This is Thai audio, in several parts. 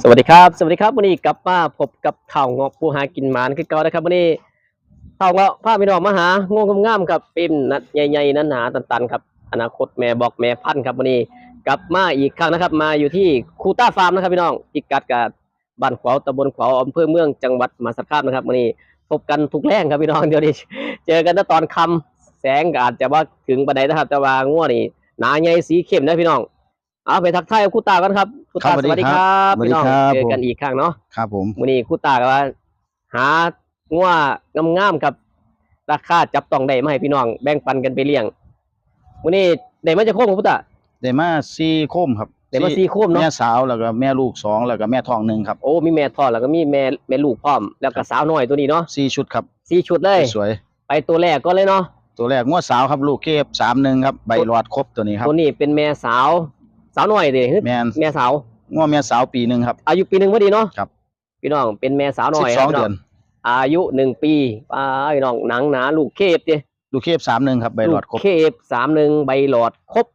สวัสดีครับสวัสดีครับวันนี้กลับมาพบกับเท่าเงาะผู้หากินหมานคือเก่านะครับวันนี้เท่าเงาะพาพี่น้องมาหางูงามๆครับเป็นนัดใหญ่ๆนั้นหนาตันๆครับอนาคตแม่บอกแม่พันครับวันนี้กลับมาอีกครั้งนะครับ มาอยู่ที่คูต้าฟาร์มนะครับพี่น้องพิกัดกับบ้านขวาวตำบลขวาวอำเภอเมืองจังหวัดมหาสารคามนะครับวันนี้พบกันทุกแรงครับพี่น้องเดี๋ยวนี้เจอกันตั้งตอนค่ำแสงก็อาจจะว่าถึงปานใดนะครับแต่ว่างัวนี่หนาใหญ่สีเข้มนะพี่น้องเอาไปทักทายกับคูตากันครับ ครูตาครับสวัสดีคสวัรับสดีพี่น้องครับเจอกันผมอีกครั้งเนาะครับผมวันนี้ครูตาก็ว่า หางัวงามๆกับราคาจับต้องได้มาให้พี่น้องแบ่งปันกันไปเลี้ยงวันนี้ได้มาจากโคมของครูตาได้มาซีโคมครับได้มาสี่โคมเนาะแม่สาวแล้วก็แม่ลูกสองแล้วก็แม่ทองหนึ่งครับโอ้มีแม่ทอดแล้วก็มีแม่แม่ลูกพร้อม แล้วก็สาวน้อยตัวนี้เนาะซีชุดครับสี่ชุดเลยสวย ไปตัวแรกก็เลยเนาะตัวแรกงวดสาวครับลูกเคฟสามหนึ่งครับใบหลอดครบตัวนี้ครับตัวนี้เป็นแม่สาว สาวน้อยเด้แม่นแม่สาว งวดแม่สาวปีหนึ่งครับ อายุปีหนึ่งพอดีเนาะครับ พี่น้องเป็นแม่สาวน้สิอยบสองครับพี่เดืน้อน อายุหนึ่งปีป้าพี่น้องหนังหนาลูกเคฟเด้ลูกเคฟสามหนึ่งครับใบหลอดครบ ลูกเคฟสามหนึ่งใบหลอดครบ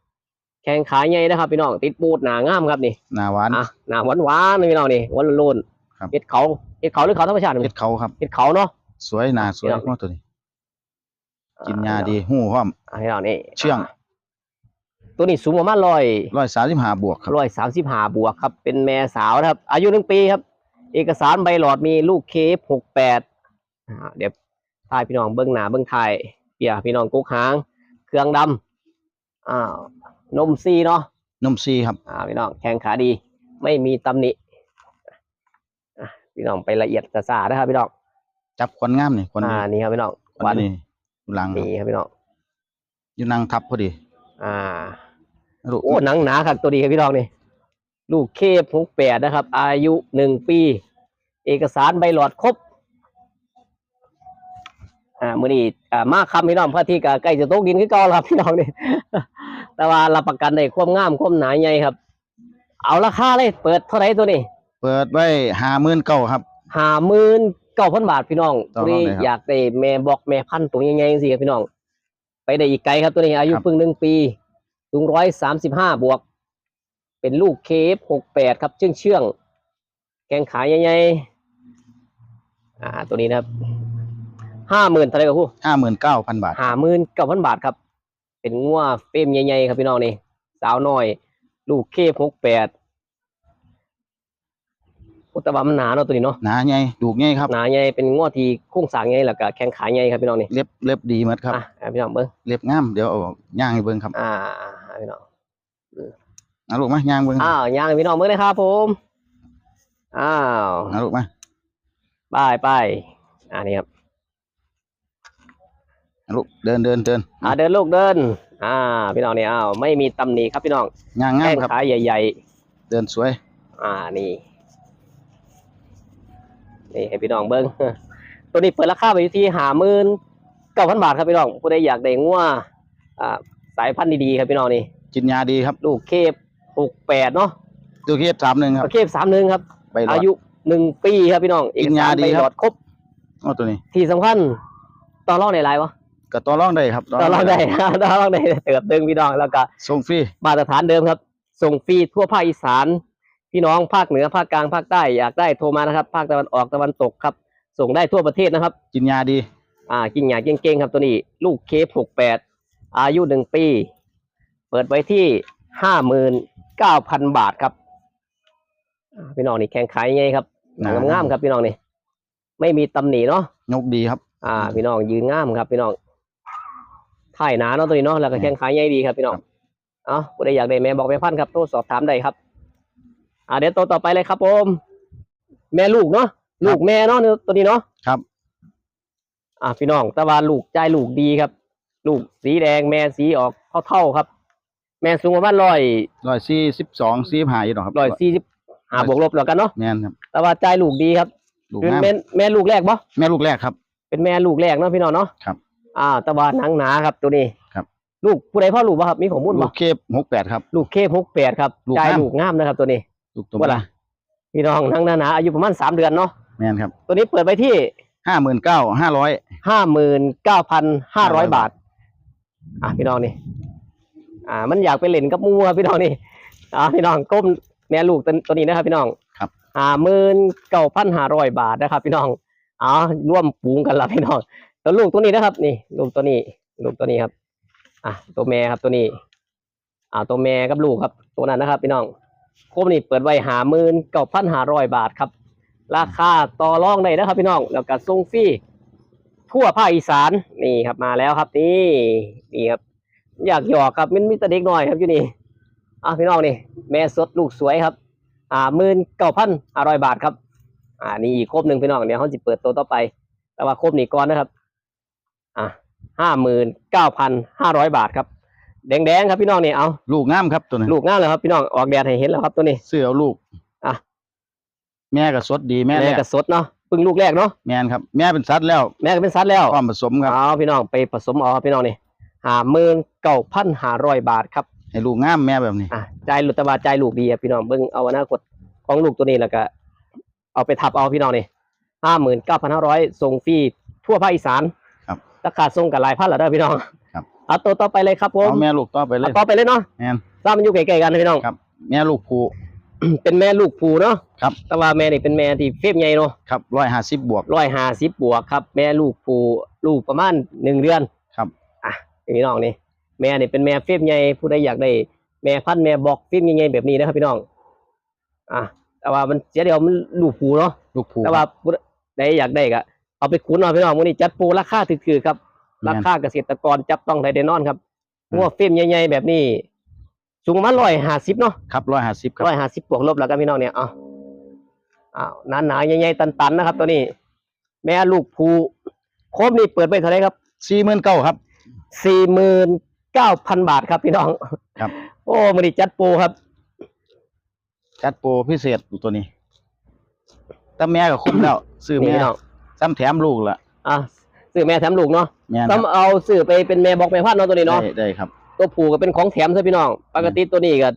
แข้งขาใหญ่นะครับ พี่น้องติดปูดหนางามครับนี่หน้าหวาน อะหนาหวานหวานๆนี่พี่น้องนี่หวานโลนครับ เห็ดเขาเห็ดเขาหรือเขาธรรมชาติเพชรเขาครับ เห็ดเขาเนาะ สวยหน้าสวยพี่น้องงวดตัวนี้ กินยาดีหู้พร้อม อะพี่น้องนี่เชื่อง ตัวนี้สูงประมาณร้อยร้อยสามสิบห้าบวกครับร้อยสามสิบห้าบวกครับ เป็นแม่สาวนะครับ อายุหนึ่งปีครับ เอกสารใบหลอดมีลูกเคฟหกแปดเดี๋ยวทายพี่น้องเบิ้งหน้าเบิ้งไทายเปียพี่น้องกุกหาง เครื่องดำอ้าวนมซีเนาะนมซีครับอ่าพี่น้องแข้งขาดี ไม่มีตำหนิอะพี่น้องไปละเอียดซาๆนะครับพี่น้องจับควันงามนี่ควันอ่านี่ครับพี่น้องควัวันนนี่อยู่หลังครับนี่ครับพี่น้องอยู่นางทับพอดี อ่า ลูกโอ้หนังหนาครับตัวดีครับพี่น้องนี่ลูกเคฟหกแปดนะครับ อายุหนึ่งปี เอกสารใบหลอดครบอ่ามือนี้อ่ามาคำพี่น้องพระที่กใกล้จะตกดินขึ้นก่อนแล้วครับพี่น้องนี่แต่ว่ารับประกันได้ความงามความหนาใหญ่ครับ เอาราคาเลย เปิดเท่าไหร่ตัวนี้ เปิดไว้ห้าหมื่นเก้าครับห้าหมื่นเก้าพันบาทพี่น้องต่อตัวรองนี้ได้ครับอยากได้แม่บอกแม่พันธุ์ตัวใหญ่ๆสิครับพี่น้อง ไปได้อีกไกลครับตัวนี้อายุครับเพิ่งหนึ่งปี สูงร้อยสามสิบห้าบวก เป็นลูกเคฟหกแปดครับเชื่องเชื่องๆแกงขาใหญ่ๆอ่าตัวนี้นะครับห้าหมื่นเท่าไหรกับผู้ห้าหมื่นเก้าพันบาทห้าหมื่นเก้าพันบาทครับ เป็นงัวเฟรมใหญ่ๆครับพี่น้องนี่สาวน้อย ลูกเคฟหกแปดอุตบามันหนาเนาะตัวนี้เนาะหนาใหญ่ดูกใหญ่ครับหนาใหญ่เป็นงวดที่โค้งสร้างใหญ่แล้วก็แข้งขาใหญ่ครับพี่น้องนี่เล็บเล็บดีหมดครับอะอะพี่น้องเบิ้งเล็บงามเดี๋ยวเอาย่างให้เบิ่งครับ อ่าอ่า พี่น้องเอาลูกมาย่างเบิ่งอ้าวย่างให้พี่น้องเบิ้งเลยครับผมอ้าวเอาลูกมาไปไปอ่านี่ครับเอาลูกเดินเดินเดินอ่าเดินลูกเดิน อ่า พี่น้องนี่อ้าวไม่มีตำหนิครับพี่น้องย่างงาแข้มงครับขาใหญ่เดินสวยๆอ่านี่นี่ให้พี่น้องเบิ้งตัวนี้เปิดราคาไปอยู่ที่ห้าหมื่นเก้าพันบาทครับพี่น้องผู้ใดอยากได้งัวอ่าสายพันธุ์ดีๆครับพี่น้องนี่กินยาดีครับ ลูกเคฟหกแปดเนาะตัวเคฟสามหนึ่งครับ เคฟสามหนึ่งครับ ใบหลออาดยุหนึ่งปีครับพี่น้องเอกกินยาสารดีใบครับหลอดครบเอาตัวนี้ที่สำคัญต่อรองในไลน์วะก็ต่อรองได้ครับต่อรองได้ ต่อรองได้เติบดึงพี่น้องแล้วก็ ส่งฟรีมาตรฐานเดิมครับ ส่งฟรีทั่วภาคอีสาน พี่น้องภาคเหนือภาคกลางภาคใต้อยากได้โทรมานะครับ ภาคตะวันออกตะวันตกครับ ส่งได้ทั่วประเทศนะครับ กินยาดี อ่ากิ่งหยาเก่งๆครับตัวนี้ ลูกเคฟหกแปด อายุหนึ่งปี เปิดไว้ที่ห้าหมื่นเก้าพันบาทครับอ่าพี่น้องนี่แข่งขายไงครับหนังงามๆครับพี่น้องนี่ไม่มีตำหนิเนาะยกดีครับ อ่า พี่น้องยืนงามครับ พี่น้องถ่ายหนาเนาะตัวนี้เนาะแล้วก็แข่งขายใหญ่ดีครับ พี่น้องครับเอาผู้ใดอยากได้แม่บอกแม่พันธุ์ครับโทรสอบถามได้ครับ อ่าเดี๋ยวตัวต่อไปเลยครับผมแม่ลูกเนาะลูกแม่เนาะตัวนี้เนาะครับ อ่าพี่น้องแตะวันลูกใจลูกดีครับ ลูกสีแดงแม่สีออกเท่าๆครับ แม่สูงประมาณร้อยร้อยสี่สิบสองสี่ห้าอยู่หรอกครับร้อยสี่สิบหาบวกลบแล้วกันเนาะแม่นครับแต่ว่าใจลูกดีครับลูกเป็นงามแม่แม่ลูกแรกบ่แม่ลูกแรกครับ เป็นแม่ลูกแรกเนาะพี่น้องเนาะครับ อ่าแตะวันหนังหนาครับตัวนี้ครับ ลูกผู้ใดพ่อลูกบ่ครับมีของมุ่นลูบ่กเคฟหกแปดครับ ลูกเคพกแปดครับลูกใจงามลูกงามนะครับ ตัวนี้ ลูกตัวว่าล่ะพี่น้องหนังหนาๆอายุประมาณสามเดือนเนาะแม่นครับ ตัวนี้เปิดไปที่ห้าหมื่นเก้าห้าร้อยห้าหมื่นเก้าพันห้าร้อย500บาท อะพี่น้องนี่อ่า มันอยากไปเล่นกับหมูครับพี่น้องนี่อ่าพี่น้องก้มแม่ลูกตัวตัวนี้นะครับ พี่น้องครับห้าหมื่นเก้าพันห้าร้อยบาทนะครับ พี่น้องอ๋อร่วมปูงกันละพี่น้องตัวลูกตัวนี้นะครับ นี่ ลูกตัวนี้ ลูกตัวนี้ครับ อะตัวแม่ครับตัวนี้ อ่าตัวแม่กับลูกครับ ตัวนั้นนะครับ พี่น้องโคมนี่เปิดไว้หาหมื่นเก้าพันห้าร้อยบาทครับ ราคาต่อรองได้นะครับ พี่น้องแล้วก็ส่งฟรี ทั่วภาคอีสานนี่ครับมาแล้วครับนี่นี่ครับ อยากหยอกครับมันมีแต่เด็กน้อยครับอยู่นี่อะพี่น้องนี่แม่สดลูกสวยครับ อ่าหมื่นเก้าพันห้าร้อยบาทครับ อ่านี่อีกครบหนึ่งพี่น้องเดี๋ยวเขาจะเปิดตัวต่อไป แต่ว่าครบนี้ก่อนนะครับ อะห้าหมื่นเก้าพันห้าร้อยบาทครับแดงๆครับพี่น้องนี่เอาลูกงามครับตัวนี้ลูกงามเลยครับพี่น้องออกแดดให้เห็นแล้วครับตัวนี้เสื้อเอาลูกอะแม่ก็สดดีแม่แม่แรกกระสดเนาะเพึ่งลูกแรกเนาะแม่นครับ แม่เป็นสัตว์แล้วแม่ก็เป็นซัดแล้วพร้อมผสมครับเอาพี่น้องไปผสมเอาครับพี่น้องนี่ห้าหมื่นเก้าพันห้าร้อยบาทครับให้ลูกงามแม่แบบนี้อะใจายหลุดแตะวาใจายลูกดีอะพี่น้องเบิ่งเอาอนาคตของลูกตัวนี้แล้วก็ เอาไปทับเอาพี่น้องนี่ห้าหมื่นเก้าพันห้าร้อยส่งฟรีทั่วภาคอีสานครับราคาส่งกับหลายพันแล้วเด้อพี่น้องครับเอาตัวต่อไปเลยครับผมเอาแม่ลูกต่อไปเลยเอาต่อไปเลยเนาะแม่นทราบมันอยู่ใกล้ๆกันนะพี่น้องครับ แม่ลูกผู เป็นแม่ลูกผูเนาะครับ แต่ว่าแม่นี่เป็นแม่ที่เฟบใหญ่เนาะครับร้อยห้าสิบบวก ร้อยห้าสิบบวกครับ แม่ลูกผูลูกประมาณหนึ่งเดือนครับ อะพี่น้องนี่แม่นี่เป็นแม่เฟบใหญ่ผู้ใดอยากได้ แม่พันธุ์แม่บอกเฟบใหญ่ๆแบบนี้นะครับพี่น้อง อะแต่ว่ามันเสียเดียวมันลูกผูเนาะลูกผูแต่ว่าผู้ใดอยากได้ก็เอาไปขุนเอาพี่น้องมื้อนี้จัดโปรราคาถือๆครับแม่รานคาเกษตรกรจับต้องได้แน่นอนครับอืมงัวเฟรมใหญ่ๆแบบนี้ สูงประมาณร้อยห้าสิบเนาะครับร้อยห้าสิบครับร้อยห้าสิบบวกลบแล้วกันพี่น้องเนี่ยเอาอ้าวหนาๆใหญ่ๆตันๆนะครับ ตัวนี้ แม่ลูกภูโคมนี่เปิดไปเท่าไหรครับสี่หมื่นเก้าครับสี่หมื่นเก้าพันบาทครับพี่น้องครับ โอ้มันนี้จัดโปรครับ จัดโปรพิเศษตัวนี้แต่แม่ก็คุ้มแล้วซื้อนี่แม่พี่น้องซ้ำแถมลูกละอะซื้อแม่แถมลูกเนาะแม่นคต้รัอบงเอาซื้อไปเป็นแม่บอกแม่พันธุ์เนาะตัวนี้เนาะได้ได้ครับ ตัวผูก็เป็นของแถมซะพี่น้อง ปกติตัวนี้ก็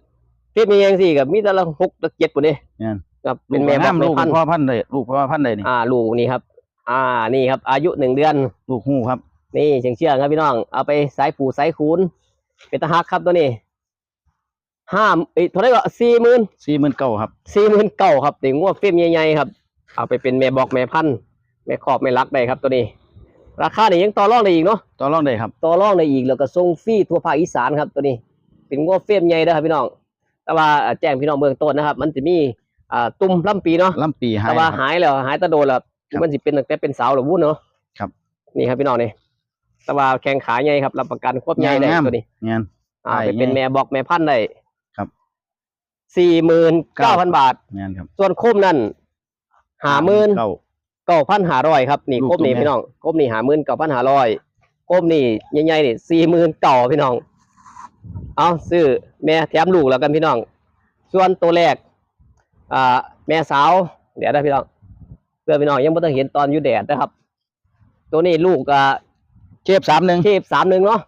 เทียบมีอย่างสี่กับมีแต่ละหกละเจ็ดปุ่นนี่แม่นครับลูเป็นกแม่แม่บอกน้ำแม่ลูกพันธุ์พ่อพันธุ์ได้ลูกพ่อพันธุ์ได้นี่อ่าลูกนี่ครับ อ่านี่ครับ อายุหนึ่งเดือน ลูกหู้ครับ นี่เชียงเชื่องครับพี่น้อง เอาไปสายผูสายคูนเป็นตะฮักครับตัวนี้ห้าเอ้ยเท่าไหรก็สี่หมื่นสี่หมื่นเก้าครับสี่หมื่นเก้าครับถึงว่าเฟรมใหญ่ๆครับ เอาไปเป็นแม่บอกแม่พันธุ์แม่ขอบแม่รักได้ครับตัวนี้ ราคาเนี่ยยังต่อรองได้อีกเนาะต่อรองได้ครับต่อรองได้อีกแล้วก็ส่งฟรีทั่วภาคอีสานครับตัวนี้เป็นงัวเฟรมใหญ่นะครับพี่น้อง แต่ว่าอ่าแจ้งพี่น้องเบื้องต้นนะครับ มันจะมีอ่าตุ่มลำปีเนาะลำปีหายแต่ว่าครับหายแล้วหายแตะโดนแล้วครับมันสิเป็นตั้งแต่เป็นสาวหรือวุ้นเนาะครับนี่ครับพี่น้องนี่แต่ว่าแข้งขาใหญ่ครับรับประกันควบใหญ่ได้งามตัวนี้เงี้ยอ่าใช่ไปเป็นใหญ่แม่บอกแม่พันธุ์ได้ครับสี่หมื่นเก้าพันบาทเงี้ยครับส่วนโคมนั่นหาหมื่น เก้าเก้าพันหาร้อยครับนี่ลูกโคมนี่ตัวแม่ พี่น้องโคมนี่หาหมื่นเก้าพันหาร้อยโคมนี่ใหญ่ๆนี่สี่หมื่นเก่าพี่น้อง เอาซื้อแม่แถมลูกแล้วกันพี่น้อง ส่วนตัวแรกอ่าแม่สาวเดี๋ยวได้พี่น้องเพื่อพี่น้องยังไม่ต้องเห็นตอนอยู่แดดนะครับ ตัวนี้ลูกอ่าเจ็บสามหนึ่ง เทพสามหนึ่งเนาะ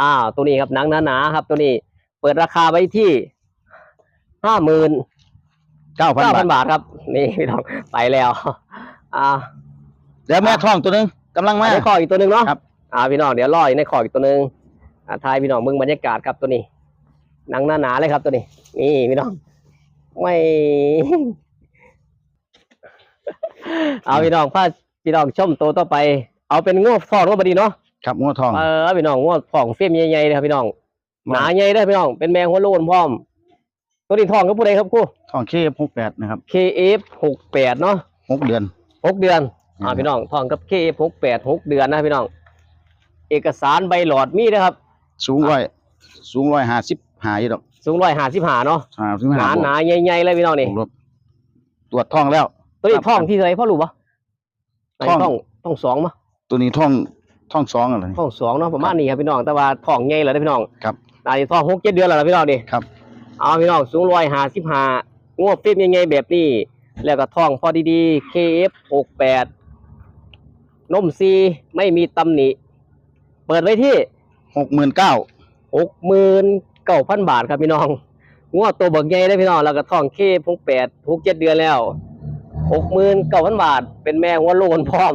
อ้าวตัวนี้ครับหนังหนาๆครับ ตัวนี้ เปิดราคาไว้ที่ห้าหมื่นเก้าพันเก้าบาพัท นบาทครับ นี่พี่น้องไปแล้ว อ่าแล้วแม่ท้องตัวหนึงกำลังมา ในคออีกตัวหนึ่งเนาะครับ อ่าพี่น้องเดี๋ยวรออีกในคออีกตัวหนึ่งอ่าทายพี่น้องเบิ่งบรรยากาศครับตัวนี้หนังหนาๆเลยครับตัวนี้ นี่พี่น้อง ไม่ เอาพี่น้องพาพี่น้องชมตัวต่อไป เอาเป็นงวดฟองงวดบดีเนาะ ครับงัวทอง เออพี่น้องงวดฟองเฟียมใหญ่ๆเลยครับพี่น้อง หนาใหญ่ได้อพี่น้อง เป็นแมงหัวโลนพร้อม ตัวนี้ทองก็ผู้ใดครับครู่ทองเคฟหกแปดนะครับ KF หกแปดเนาะ หกเดือน หกเดือนอืมอ่าพี่น้องทองกับ KF หกแปดหกเดือนนะพี่น้อง เอกสารใบหลอดมีนะครับ สูงร้อยสูงร้อยห้าสิบหายดอกสูงร้อยห้าสิบห้าเนาะห้าสิบหห้านาบวกหนาๆใหญ่ๆเลยพี่น้องนี่บวกลบตรวจท้องแล้ว ตัวนี้ครับท่องที่เท่าไหรพ่อรู้ปะไหนท่องท่องท่องสองมะตัวนี้ท้องท้องสองอะไรนี่ท่องสองเนาะประมาณนี้ครับพี่น้องแต่ว่าท่องใหญ่เลยนะพี่น้องครับอันนี้ท่องหกเจ็ดเดือนแล้วนะพี่น้องดิครับเอาพี่น้องสูงร้อยห้าสิบห้างวดฟิล์มใหญ่ๆแบบนี้ แล้วก็ท่องพอดีๆ KF หกแปดนมซีไม่มีตำหนิ เปิดไว้ที่หกหมื่นเก้าหกหมื่นเก้าพันบาทครับพี่น้องงวดตัวเบิกใหญ่ได้อพี่น้องแล้วก็ท่องเคพงแปดหกเจ็ดเดือนแล้วหกหมื่นเก้าพันบาท เป็นแม่หัวโลนพร้อม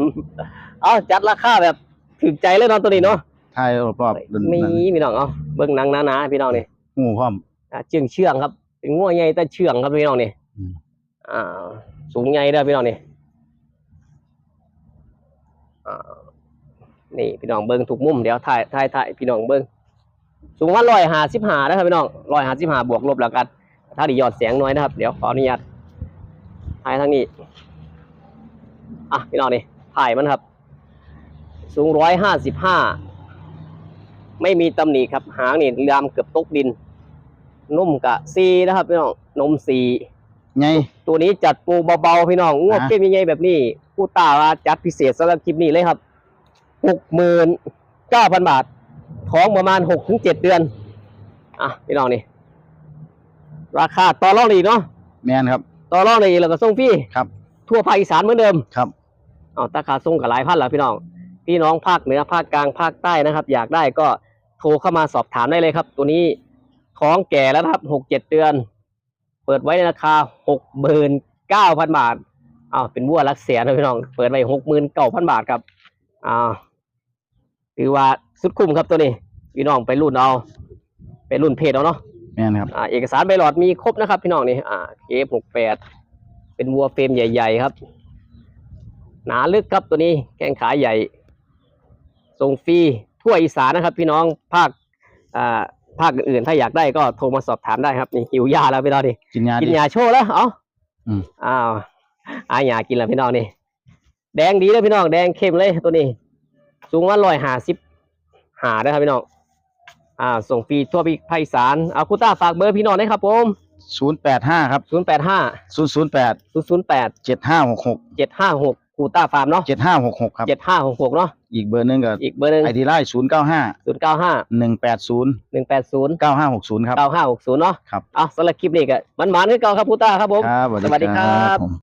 เอาจัดราคาแบบถึกใจเลยเนาะตัวนี้เนาะทายรอบๆเดินมีนั่นพี่น้องเอาเบิ่งหนังหนาๆพี่น้องนี่หูพร้อมอ่าเชื่องเชื่องครับเป็นงัวใหญ่แต่เชื่องครับพี่น้องนี่ อ่าสูงใหญ่เด้อพี่น้องนี่นี่พี่น้องเบิ้งทุกมุมเดี๋ยวถ่ายถ่ายถ่ายพี่น้องเบิ้งสูงว่าร้อยห้าสิบห้านะครับพี่น้องร้อยห้าสิบห้าบวกลบแล้วกันถ้าดียอดเสียงน้อยนะครับ เดี๋ยวขออนุญาตถ่ายทางนี้อะพี่น้องนี่ถ่ายมันครับ สูงร้อยห้าสิบห้าไม่มีตำหนิครับ หางนี่ลามเกือบตกดินนุ่มกะซีนะครับพี่น้องนมสี ไง ตัวนี้จัดปูเบาๆพี่น้องงวดอะเก็บใหญ่ๆแบบนี้ ผู้ตาว่าจัดพิเศษสำหรับคลิปนี้เลยครับหกหมื่นเก้าพันบาท ท้องประมาณหกถึงเจ็ดเดือน อะพี่น้องนี่ ราคาต่อรองได้อีกเนาะ แมนครับ ต่อรองได้อีกแล้วก็ส่งฟรีครับ ทั่วภาคอีสานเหมือนเดิมครับเอาตาคาส่งกับหลายพันแล้วพี่น้อง พี่น้องภาคเหนือภาคกลางภาคใต้นะครับ อยากได้ก็โทรเข้ามาสอบถามได้เลยครับ ตัวนี้ท้องแก่แล้วนะครับหกเจ็ดเดือน เปิดไว้ในราคาหกหมื่นเก้าพันบาทอ้าวเป็นวัวรักเสียนะพี่น้อง เปิดไว้หกหมื่นเก้าพันบาทครับอ้าวถือว่าสุดคุ้มครับตัวนี้ พี่น้องไปรุ่นเอา ไปรุ่นเพจเอาเนาะแมนครับอ่าเอกสารใบหลอดมีครบนะครับ พี่น้องนี่อ่าเอฟหกแปดเป็นวัวเฟรมใหญ่ ๆ ครับ หนาลึกครับตัวนี้แข้งขาใหญ่ส่งฟรีทั่วอีสานนะครับ พี่น้องภาคอ่า ภาคอื่นๆ ถ้าอยากได้ก็โทรมาสอบถามได้ครับนี่หิวยาแล้วพี่น้องนี่กินยากินดิ ยาโชว์แล้วเอาอืม อ้าวอายากินแล้วพี่น้องนี่แดงดีเลยพี่น้องแดงเข้มเลยตัวนี้ สูงว่าร้อยห้าสิบหาได้ครับพี่น้องอ่าส่งฟรีทั่วภาคอีสานเอาคุณต้าฝากเบอร์พี่น้องได้ครับผมศูนย์แปดห้าครับ ศูนย์แปดห้าศูนย์ศูนย์แปดศูนย์ศูนย์แปดเจ็ดห้าหกหกเจ็ดห้าหก คูต้าฟาร์มเนาะเจ็ดห้าหกหกครับ เจ็ดห้าหกหกเนาะอีกเบอร์หนึงกับอีกเบอร์หนึ่งไอทีไลน์ศูนย์เก้าห้าศูนย์เก้าห้าหนึ่งแปดศูนย์หนึ่งแปดศูนย์เก้าห้าหกศูนย์ครับเก้าห้าหกศูนย์เนาะครับอะสำหรับคลิปนี้ก็มันหมานคือเก่าครับคูต้าครับผมครับสวัสดีครับผม